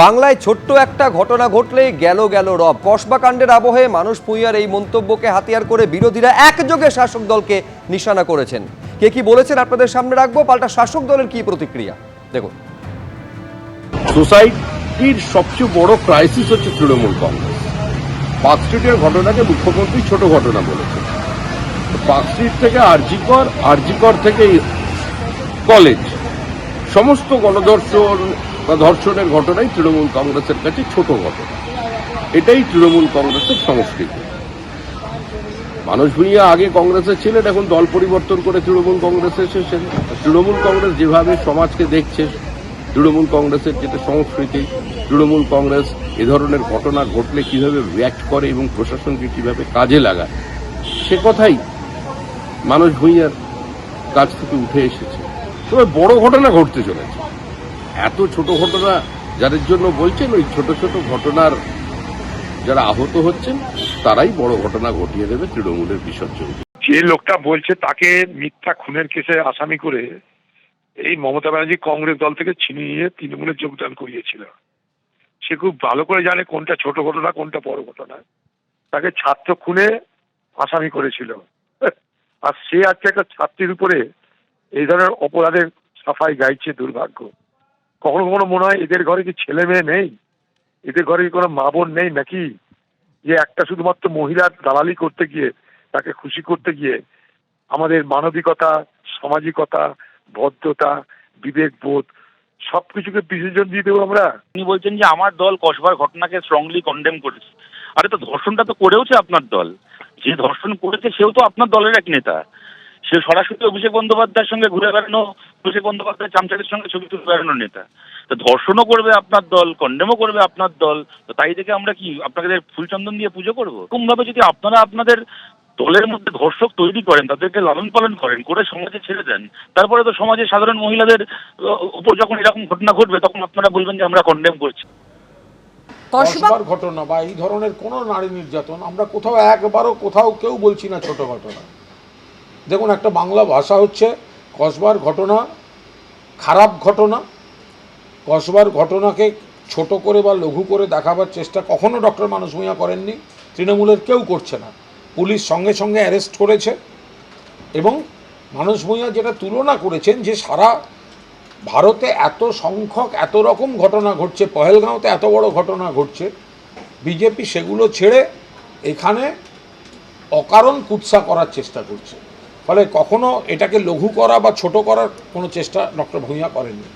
বাংলায় ছোট্ট একটা ঘটনা ঘটলেই গেল গেল রব। কসবা কাণ্ডের আবহে মানুষ পুঁইয়ার এই মন্তব্যকে হাতিয়ার করে বিরোধীরা একযোগে শাসক দলকে নিশানা করেছেন। কে কি বলেছেন আপনাদের সামনে রাখব? পাল্টা শাসক দলের কি প্রতিক্রিয়া? দেখুন। সোসাইটির সবচেয়ে বড় ক্রাইসিস হচ্ছে তৃণমূল কংগ্রেস। পার্ক স্ট্রিটের ঘটনাকে মুখ্যমন্ত্রী ছোট ঘটনা বলেছেন। পার্ক স্ট্রিট থেকে আরজিকর আরজিকর থেকে কলেজ সমস্ত গণধর্ষণ বা ধর্ষণের ঘটনাই তৃণমূল কংগ্রেসের কাছে ছোট ঘটনা। এটাই তৃণমূল কংগ্রেসের সংস্কৃতি। মানুষ ভূঁইয়া আগে কংগ্রেসে ছিলেন, এখন দল পরিবর্তন করে তৃণমূল কংগ্রেসে এসেছেন। তৃণমূল কংগ্রেস যেভাবে সমাজকে দেখছে, তৃণমূল কংগ্রেসের যেটা সংস্কৃতি, তৃণমূল কংগ্রেস এ ধরনের ঘটনা ঘটলে কীভাবে রিয়াক্ট করে এবং প্রশাসনকে কীভাবে কাজে লাগায়, সে কথাই মানুষ ভূঁইয়ার কাছ থেকে উঠে এসেছে। তবে বড় ঘটনা ঘটতে চলেছে। এত ছোট ঘটনা যাদের জন্য বলছেন, ওই ছোট ছোট ঘটনার যারা আহত হচ্ছেন, তারাই বড় ঘটনা ঘটিয়ে দেবে তৃণমূলের বিসর্জন যে লোকটা বলছে তাকে মিথ্যা খুনের কেসে আসামি করে এই মমতা ব্যানার্জি কংগ্রেস দল থেকে ছিনিয়ে নিয়ে তৃণমূলে যোগদান করিয়েছিল। সে খুব ভালো করে জানে কোনটা ছোট ঘটনা, কোনটা বড় ঘটনা। তাকে ছাত্র খুনে আসামি করেছিল। আর সে আজকে একটা ছাত্রীর উপরে এই ধরনের অপরাধের সাফাই গাইছে দুর্ভাগ্য। কখনো কখনো মনে হয় এদের ঘরে কি ছেলে মেয়ে নেই? এদের ঘরে কি কোনো মা বোন নেই নাকি? যে একটা শুধুমাত্র মহিলার দালালি করতে গিয়ে, তাকে খুশি করতে গিয়ে আমাদের মানবিকতা, সামাজিকতা, ভদ্রতা, বিবেকবোধ সবকিছুকে বিসর্জন দিয়ে দেবো আমরা। তিনি বলছেন যে আমার দল কসবার ঘটনাকে স্ট্রংলি কন্ডেম করেছে। আরে তো ধর্ষণটা তো করেওছে আপনার দল। যে ধর্ষণ করেছে সেও তো আপনার দলের এক নেতা। সে সরাসরি অভিষেক বন্দ্যোপাধ্যায়ের সঙ্গে ঘুরে বেড়ানো অভিষেক বন্দ্যোপাধ্যায় চামচারের সঙ্গে ছবি তুলে বেড়ানোর নেতা। তো ধর্ষণও করবে আপনার দল কন্ডেমও করবে আপনার দল তো তাই থেকে আমরা কি আপনাদের ফুলচন্দন দিয়ে পুজো করব? এরকমভাবে যদি আপনারা আপনাদের দলের মধ্যে ধর্ষক তৈরি করেন তাদেরকে লালন পালন করেন করে সমাজে ছেড়ে দেন তারপরে তো সমাজে সাধারণ মহিলাদের উপর যখন এরকম ঘটনা ঘটবে তখন আপনারা বলবেন যে আমরা কন্ডেম করছি। কসবার ঘটনা বা এই ধরনের কোনো নারী নির্যাতন আমরা কোথাও একবারও কোথাও কেউ বলছি না ছোট ঘটনা দেখুন, একটা বাংলা ভাষা হচ্ছে কসবার ঘটনা, খারাপ ঘটনা। কসবার ঘটনাকে ছোট করে বা লঘু করে দেখাবার চেষ্টা কখনো ডক্টর মানুষ ভূঁইয়া করেননি, তৃণমূলের কেউ করছে না। পুলিশ সঙ্গে সঙ্গে অ্যারেস্ট করেছে এবং মানুষ ভূঁইয়া যেটা তুলনা করেছেন যে সারা ভারতে এত সংখ্যক, এত রকম ঘটনা ঘটছে, পহেলগাঁওতে এত বড় ঘটনা ঘটছে, বিজেপি সেগুলো ছেড়ে এখানে অকারণ কুৎসা করার চেষ্টা করছে। ফলে কখনো এটাকে লঘু করা বা ছোট করার কোনো চেষ্টা ডক্টর ভূঁইয়া করেননি।